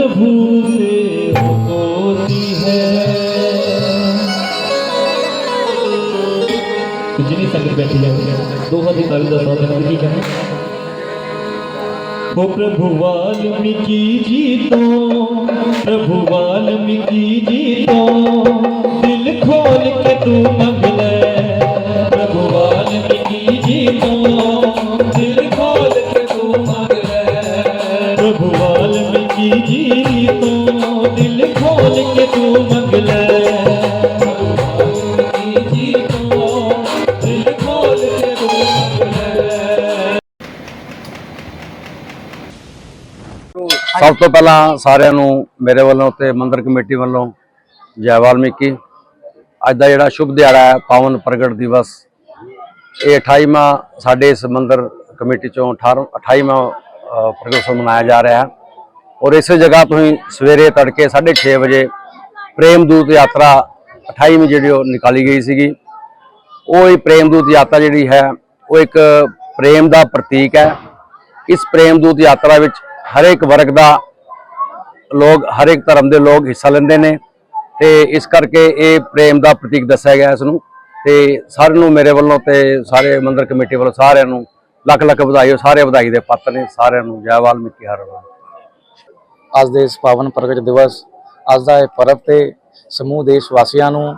प्रभु से होती है। जिन्हें संगत बैठी जाओ दो हज़ार दस की ओ प्रभु वाल्मीकि जी तो प्रभु वाल्मीकि जी तो। ਸਭ ਤੋਂ ਪਹਿਲਾਂ ਸਾਰਿਆਂ ਨੂੰ ਮੇਰੇ ਵੱਲੋਂ ਤੇ ਮੰਦਰ ਕਮੇਟੀ ਵੱਲੋਂ ਜੈ ਵਾਲਮੀਕੀ। ਅੱਜ ਦਾ ਜਿਹੜਾ ਸ਼ੁਭ ਦਿਹਾੜਾ ਹੈ, ਪਾਵਨ ਪ੍ਰਗਟ ਦਿਵਸ, ਇਹ 28ਵਾਂ ਸਾਡੇ ਇਸ ਮੰਦਰ ਕਮੇਟੀ ਚੋਂ 28ਵਾਂ ਪ੍ਰਗਟ ਮਨਾਇਆ ਜਾ ਰਿਹਾ ਹੈ। ਔਰ ਇਸੇ ਜਗ੍ਹਾ ਤੋਂ ਹੀ ਸਵੇਰੇ ਤੜਕੇ 6:30 ਵਜੇ ਪ੍ਰੇਮ ਦੂਤ ਯਾਤਰਾ 28ਵੀਂ ਜਿਹੜੀ ਉਹ ਨਿਕਾਲੀ ਗਈ ਸੀਗੀ। ਉਹ ਹੀ ਪ੍ਰੇਮ ਦੂਤ ਯਾਤਰਾ ਜਿਹੜੀ ਹੈ, ਉਹ ਇੱਕ ਪ੍ਰੇਮ ਦਾ ਪ੍ਰਤੀਕ ਹੈ। ਇਸ ਪ੍ਰੇਮ ਦੂਤ ਯਾਤਰਾ ਵਿੱਚ ਹਰੇਕ ਵਰਗ ਦਾ ਲੋਕ, ਹਰੇਕ ਧਰਮ ਦੇ ਲੋਕ ਹਿੱਸਾ ਲੈਂਦੇ ਨੇ ਤੇ ਇਸ ਕਰਕੇ ਇਹ ਪ੍ਰੇਮ ਦਾ ਪ੍ਰਤੀਕ ਦੱਸਿਆ ਗਿਆ ਇਸ ਨੂੰ। ਤੇ ਸਾਰਿਆਂ ਨੂੰ ਮੇਰੇ ਵੱਲੋਂ ਤੇ ਸਾਰੇ ਮੰਦਰ ਕਮੇਟੀ ਵੱਲੋਂ ਸਾਰਿਆਂ ਨੂੰ ਲੱਖ ਲੱਖ ਵਧਾਈ ਹੋ ਸਾਰੇ ਵਧਾਈ ਦੇ ਪਾਤਰ ਨੇ, ਸਾਰਿਆਂ ਨੂੰ ਜੈ ਵਾਲਮੀਕੀ, ਹਰ ਵਾਰ ਅੱਜ ਦੇ ਇਸ ਪਾਵਨ ਪ੍ਰਗਟ ਦਿਵਸ, ਅੱਜ ਦਾ ਇਹ ਪਰਵ ਤੇ ਸਮੂਹ ਦੇਸ਼ ਵਾਸੀਆਂ ਨੂੰ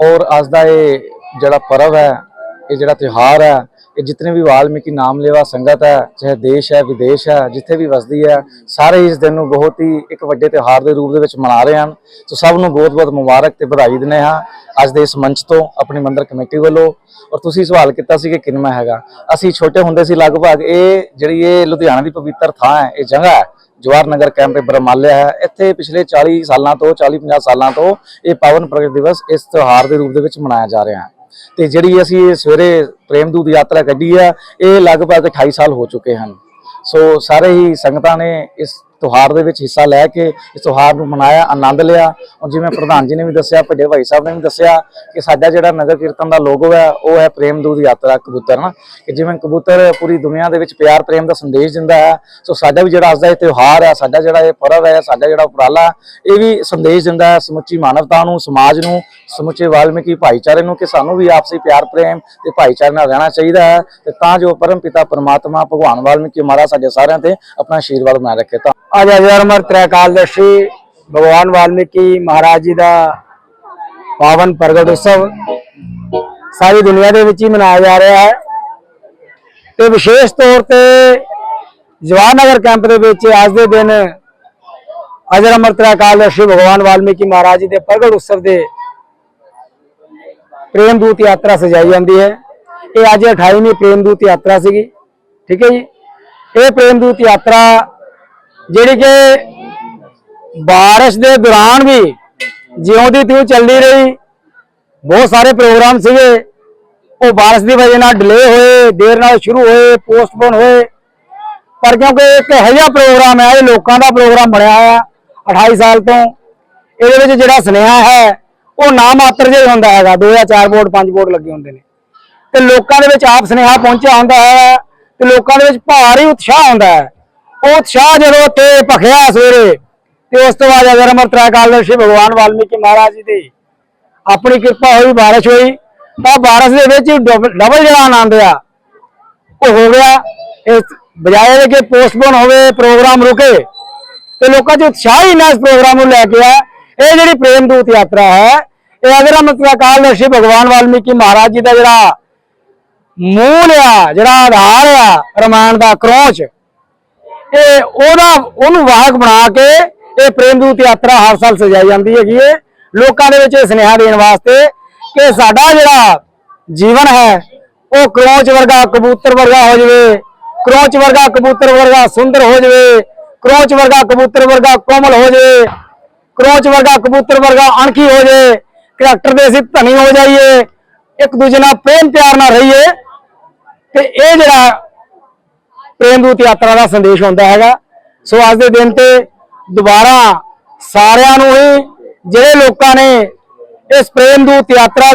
ਔਰ ਅੱਜ ਦਾ ਇਹ ਜਿਹੜਾ ਪਰਵ ਹੈ, ਇਹ ਜਿਹੜਾ ਤਿਉਹਾਰ ਹੈ, ਇਹ ਜਿਤਨੇ ਵੀ ਵਾਲਮੀਕੀ ਨਾਮ ਲੇਵਾ ਸੰਗਤ ਹੈ, ਚਾਹੇ ਦੇਸ਼ ਹੈ, ਵਿਦੇਸ਼ ਹੈ, ਜਿੱਥੇ ਵੀ ਵਸਦੀ ਹੈ, ਸਾਰੇ ਇਸ ਦਿਨ ਨੂੰ ਬਹੁਤ ਹੀ ਇੱਕ ਵੱਡੇ ਤਿਉਹਾਰ ਦੇ ਰੂਪ ਦੇ ਵਿੱਚ ਮਨਾ ਰਹੇ ਹਨ। ਸੋ ਸਭ ਨੂੰ ਬਹੁਤ-ਬਹੁਤ ਮੁਬਾਰਕ ਤੇ ਵਧਾਈ ਦਿੰਦੇ ਹਾਂ। ਅੱਜ ਦੇ ਇਸ ਮੰਚ ਤੋਂ ਆਪਣੀ ਮੰਦਰ ਕਮੇਟੀ ਵੱਲੋਂ ਔਰ ਤੁਸੀਂ ਸਵਾਲ ਕੀਤਾ ਸੀ ਕਿ ਕਿੰਨਾ ਹੈਗਾ। ਅਸੀਂ ਛੋਟੇ ਹੁੰਦੇ ਸੀ ਲਗਭਗ ਇਹ ਜਿਹੜੀ ਇਹ ਲੁਧਿਆਣਾ ਦੀ ਪਵਿੱਤਰ ਥਾਂ ਹੈ, ਇਹ ਜਗ੍ਹਾ ਹੈ ਜਵਾਹਰ ਨਗਰ ਕੈਂਪ ਤੇ ਬਰਮਾਲਿਆ ਹੈ। ਇੱਥੇ ਪਿਛਲੇ 40 ਸਾਲਾਂ ਤੋਂ 40 50 ਸਾਲਾਂ ਤੋਂ ਇਹ ਪਾਵਨ ਪ੍ਰਗਟ ਦਿਵਸ ਇਸ ਤਿਉਹਾਰ ਦੇ ਰੂਪ ਦੇ ਵਿੱਚ ਮਨਾਇਆ ਜਾ ਰਿਹਾ ਹੈ। ਤੇ ਜਿਹੜੀ ਅਸੀਂ ਇਹ ਸਵੇਰੇ ਪ੍ਰੇਮ ਦੂਤ ਯਾਤਰਾ ਕੱਢੀ ਆ ਇਹ ਲਗਭਗ 28 ਸਾਲ ਹੋ ਚੁੱਕੇ ਹਨ। ਸੋ ਸਾਰੇ ਹੀ ਸੰਗਤਾਂ ਨੇ ਇਸ ਤਿਉਹਾਰ ਦੇ ਵਿੱਚ ਹਿੱਸਾ ਲੈ ਕੇ ਇਸ ਤਿਉਹਾਰ ਨੂੰ ਮਨਾਇਆ, ਆਨੰਦ ਲਿਆ। ਔਰ ਜਿਵੇਂ ਪ੍ਰਧਾਨ ਜੀ ਨੇ ਵੀ ਦੱਸਿਆ ਵੱਡੇ ਭਾਈ ਸਾਹਿਬ ਨੇ ਵੀ ਦੱਸਿਆ ਕਿ ਸਾਡਾ ਜਿਹੜਾ ਨਗਰ ਕੀਰਤਨ ਦਾ ਲੋਗੋ ਹੈ, ਉਹ ਹੈ ਪ੍ਰੇਮ ਦੂਤ ਯਾਤਰਾ ਕਬੂਤਰ ਨਾ ਕਿ ਜਿਵੇਂ ਕਬੂਤਰ ਪੂਰੀ ਦੁਨੀਆ ਦੇ ਵਿੱਚ ਪਿਆਰ, ਪ੍ਰੇਮ ਦਾ ਸੰਦੇਸ਼ ਦਿੰਦਾ ਹੈ, ਸੋ ਸਾਡਾ ਵੀ ਜਿਹੜਾ ਅੱਜ ਦਾ ਇਹ ਤਿਉਹਾਰ ਹੈ, ਸਾਡਾ ਜਿਹੜਾ ਇਹ ਪਰਵ ਹੈ, ਸਾਡਾ ਜਿਹੜਾ ਉਪਰਾਲਾ, ਇਹ ਵੀ ਸੰਦੇਸ਼ ਦਿੰਦਾ ਹੈ ਸਮੁੱਚੀ ਮਾਨਵਤਾ ਨੂੰ, ਸਮਾਜ ਨੂੰ, ਸਮੁੱਚੇ ਵਾਲਮੀਕੀ ਭਾਈਚਾਰੇ ਨੂੰ ਕਿ ਸਾਨੂੰ ਵੀ ਆਪਸੀ ਪਿਆਰ, ਪ੍ਰੇਮ ਤੇ ਭਾਈਚਾਰੇ ਨਾਲ ਰਹਿਣਾ ਚਾਹੀਦਾ ਹੈ ਤੇ ਤਾਂ ਜੋ ਪਰਮ ਪਿਤਾ, ਪਰਮਾਤਮਾ, ਭਗਵਾਨ ਵਾਲਮੀਕੀ ਮਹਾਰਾਜ ਸਾਡੇ ਸਾਰਿਆਂ ਤੇ ਆਪਣਾ ਆਸ਼ੀਰਵਾਦ ਬਣਾਏ ਰੱਖੇ। ਤਾਂ ਅੱਜ ਅਜ਼ਰ ਅਮਰ ਤ੍ਰੈਕਾਲਦਸ਼ੀ ਭਗਵਾਨ ਵਾਲਮੀਕੀ ਮਹਾਰਾਜ ਜੀ ਦਾ ਪਾਵਨ ਪ੍ਰਗਟ ਉਤਸਵ ਸਾਰੀ ਦੁਨੀਆ ਦੇ ਵਿੱਚ ਹੀ ਮਨਾਇਆ ਜਾ ਰਿਹਾ ਹੈ। ਤੇ ਵਿਸ਼ੇਸ਼ ਤੌਰ ਤੇ ਜਵਾਹਰ ਕੈਂਪ ਦੇ ਵਿੱਚ ਅੱਜ ਦੇ ਦਿਨ ਅਜ਼ਰ ਅਮਰ ਤ੍ਰੈਕਾਲਦਸ਼ੀ ਭਗਵਾਨ ਵਾਲਮੀਕੀ ਮਹਾਰਾਜ ਜੀ ਦੇ ਪ੍ਰਗਟ ਉਤਸਵ ਦੇ ਪ੍ਰੇਮ ਦੂਤ ਯਾਤਰਾ ਸਜਾਈ ਜਾਂਦੀ ਹੈ। ਇਹ ਅੱਜ 28ਵੀਂ ਪ੍ਰੇਮ ਦੂਤ ਯਾਤਰਾ ਸੀਗੀ, ਠੀਕ ਹੈ ਜੀ। ਇਹ ਪ੍ਰੇਮ ਦੂਤ ਯਾਤਰਾ ਜਿਹੜੀ ਕਿ ਬਾਰਿਸ਼ ਦੇ ਦੌਰਾਨ ਵੀ ਜਿਉਂ ਦੀ ਤਿਉਂ ਚੱਲਦੀ ਰਹੀ, ਬਹੁਤ ਸਾਰੇ ਪ੍ਰੋਗਰਾਮ ਸੀਗੇ। ਉਹ ਬਾਰਿਸ਼ ਦੀ ਵਜ੍ਹਾ ਨਾਲ ਡਿਲੇ ਹੋਏ, ਦੇਰ ਨਾਲ ਸ਼ੁਰੂ ਹੋਏ ਪੋਸਟਪੋਨ ਹੋਏ। ਪਰ ਕਿਉਂਕਿ ਇੱਕ ਇਹੋ ਜਿਹਾ ਪ੍ਰੋਗਰਾਮ ਹੈ, ਇਹ ਲੋਕਾਂ ਦਾ ਪ੍ਰੋਗਰਾਮ ਬਣਿਆ ਹੋਇਆ 28 ਸਾਲ ਤੋਂ। ਇਹਦੇ ਵਿੱਚ ਜਿਹੜਾ ਸੁਨੇਹਾ ਹੈ, ਉਹ ਨਾ ਮਾਤਰ ਜਿਹਾ ਹੁੰਦਾ ਹੈਗਾ। ਦੋ ਜਾਂ ਚਾਰ ਬੋਰਡ ਪੰਜ ਬੋਰਡ ਲੱਗੇ ਹੁੰਦੇ ਨੇ। ਤੇ ਲੋਕਾਂ ਦੇ ਵਿੱਚ ਆਪ ਸੁਨੇਹਾ ਪਹੁੰਚਿਆ ਹੁੰਦਾ ਹੈ ਤੇ ਲੋਕਾਂ ਦੇ ਵਿੱਚ ਭਾਰੀ ਉਤਸ਼ਾਹ ਹੁੰਦਾ ਹੈ। ਉਹ ਉਤਸ਼ਾਹ ਜਦੋਂ ਤੇ ਭਖਿਆ ਸਵੇਰੇ, ਤੇ ਉਸ ਤੋਂ ਬਾਅਦ ਅਗਰ ਅਮਰ ਤ੍ਰੈਕਾਲ ਸ਼੍ਰੀ ਭਗਵਾਨ ਵਾਲਮੀਕੀ ਮਹਾਰਾਜ ਜੀ ਦੀ ਆਪਣੀ ਕਿਰਪਾ ਹੋਈ, ਬਾਰਿਸ਼ ਹੋਈ, ਤਾਂ ਬਾਰਿਸ਼ ਦੇ ਵਿੱਚ ਡਬਲ ਡਬਲ ਜਿਹੜਾ ਆਨੰਦ ਆ, ਉਹ ਹੋ ਗਿਆ। ਇਸ ਬਜਾਏ ਦੇ ਕਿ ਪੋਸਟਪੋਨ ਹੋਵੇ, ਪ੍ਰੋਗਰਾਮ ਰੁਕੇ, ਤੇ ਲੋਕਾਂ 'ਚ ਉਤਸ਼ਾਹ ਹੀ ਨਾ ਇਸ ਪ੍ਰੋਗਰਾਮ ਨੂੰ ਲੈ ਕੇ ਆ। ਇਹ ਜਿਹੜੀ ਪ੍ਰੇਮ ਦੂਤ ਯਾਤਰਾ ਹੈ, ਇਹ ਅਗਰ ਅਮਰ ਤ੍ਰੈਕਾਲ ਸ਼੍ਰੀ ਭਗਵਾਨ ਵਾਲਮੀਕੀ ਮਹਾਰਾਜ ਜੀ ਦਾ ਜਿਹੜਾ ਮੂਲ ਆ, ਜਿਹੜਾ ਆਧਾਰ ਆ, ਰਮਾਇਣ ਦਾ ਕਰੋਚ ਇਹ ਉਹਦਾ ਉਹਨੂੰ ਵਾਹਕ ਬਣਾ ਕੇ ਇਹ ਪ੍ਰੇਮ ਦੂਤ ਯਾਤਰਾ ਹਰ ਸਾਲ ਸਜਾਈ ਜਾਂਦੀ ਹੈਗੀ ਏ। ਲੋਕਾਂ ਦੇ ਵਿੱਚ ਇਹ ਸੁਨੇਹਾ ਦੇਣ ਵਾਸਤੇ ਕਿ ਸਾਡਾ ਜਿਹੜਾ ਜੀਵਨ ਹੈ, ਉਹ ਕਰੋਚ ਵਰਗਾ ਕਬੂਤਰ ਵਰਗਾ ਹੋ ਜਾਵੇ, ਕਰੋਚ ਵਰਗਾ ਕਬੂਤਰ ਵਰਗਾ ਸੁੰਦਰ ਹੋ ਜਾਵੇ, ਕਰੋਚ ਵਰਗਾ ਕਬੂਤਰ ਵਰਗਾ ਕੋਮਲ ਹੋ ਜਾਵੇ, ਕਰੋਚ ਵਰਗਾ ਕਬੂਤਰ ਵਰਗਾ ਅਣਖੀ ਹੋ ਜਾਵੇ, ਕਰੈਕਟਰ ਦੇ ਅਸੀਂ ਧਨੀ ਹੋ ਜਾਈਏ, ਇੱਕ ਦੂਜੇ ਨਾਲ ਪ੍ਰੇਮ ਪਿਆਰ ਨਾਲ ਰਹੀਏ, ਤੇ ਇਹ ਜਿਹੜਾ ਪ੍ਰੇਮ ਦੂਤ ਯਾਤਰਾ ਦਾ ਸੰਦੇਸ਼ ਹੁੰਦਾ ਹੈਗਾ। ਸੋ ਅੱਜ ਦੇ ਦਿਨ ਤੇ ਦੁਬਾਰਾ ਸਾਰਿਆਂ ਨੂੰ ਹੀ, ਜਿਹੜੇ ਲੋਕਾਂ ਨੇ ਇਸ ਪ੍ਰੇਮ ਦੂਤ ਯਾਤਰਾ